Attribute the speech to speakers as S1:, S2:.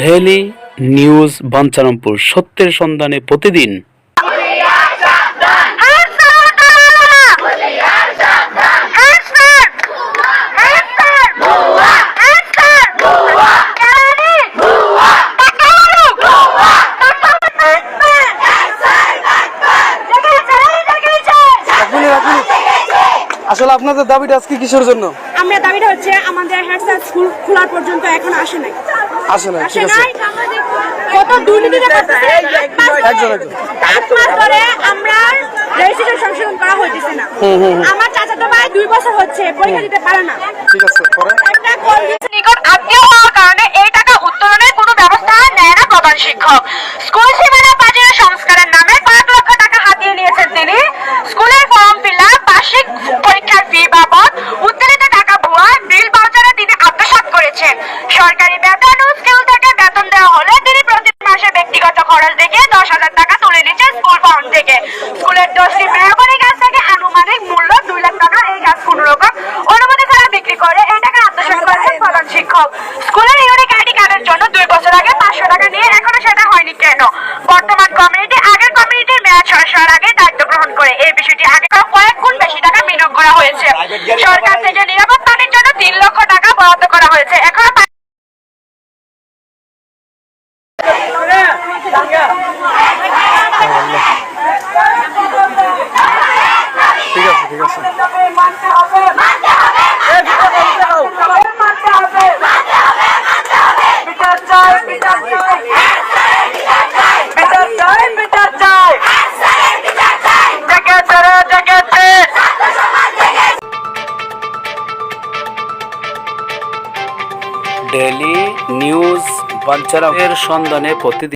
S1: Daily news Bancharampur. সত্যের সন্ধানে প্রতিদিন।
S2: আসলে আপনাদের দাবিটা আজকে কিসের জন্য?
S3: আমরা দাবিটা হচ্ছে আমাদের হেডস্যার স্কুল খোলার পর্যন্ত এখন আসে নাই।
S2: আসে না ঠিক আছে।
S3: কত করতেছে
S2: একজন একজন।
S3: মাস ধরে আমরা রেজিস্ট্রেশন সংশোধন করা হইতেছে না। আমার চাচাতো ভাই দুই বছর হচ্ছে পরীক্ষা দিতে পারে না।
S2: ঠিক আছে পরে?
S3: একটা
S4: নিকট আত্মীয় হওয়ার কারণে এই টাকা উত্তোলনের কোনো ব্যবস্থা নেয় না প্রধান শিক্ষক। স্কুল সীমানা সংস্কারের নামে কয়েক লক্ষ টাকা হাতিয়ে নিয়েছেন তিনি। স্কুলের ফর্ম ফিল আপ বার্ষিক পরীক্ষার ফি বাবদ উত্তোলিত টাকা ভুয়া বিল বাউচারে তিনি আত্মসাৎ করেছেন। সরকারি বেতন খরচ থেকে দশ হাজার টাকা তুলে নিচ্ছেন স্কুল ফান্ড থেকে। স্কুলের দশটি মেহগনি গাছ থেকে আনুমানিক মূল্য দুই লাখ টাকা এই গাছ কোন রকম অনুমতি ছাড়া বিক্রি করে। এই টাকা আত্মসাৎ করেছেন প্রধান শিক্ষক। স্কুলের ইউনিক আইডি কার্ডের জন্য দুই বছর আগে পাঁচশো টাকা নিয়ে এখনও সেটা হয়নি কেন? বর্তমান কমিউনিটি আগের কমিউনিটির মেয়াদ হওয়ার আগে দায়িত্ব গ্রহণ করে। এই বিষয়টি আগে কয়েক গুণ বেশি টাকা বিনিয়োগ করা হয়েছে। সরকার থেকে নিরাপদ পানির জন্য তিন লক্ষ টাকা বরাদ্দ করা হয়েছে।
S2: ঠিক আছে ঠিক আছে।
S1: ডেইলি নিউজ বাঞ্ছারামের সন্ধানে প্রতিদিন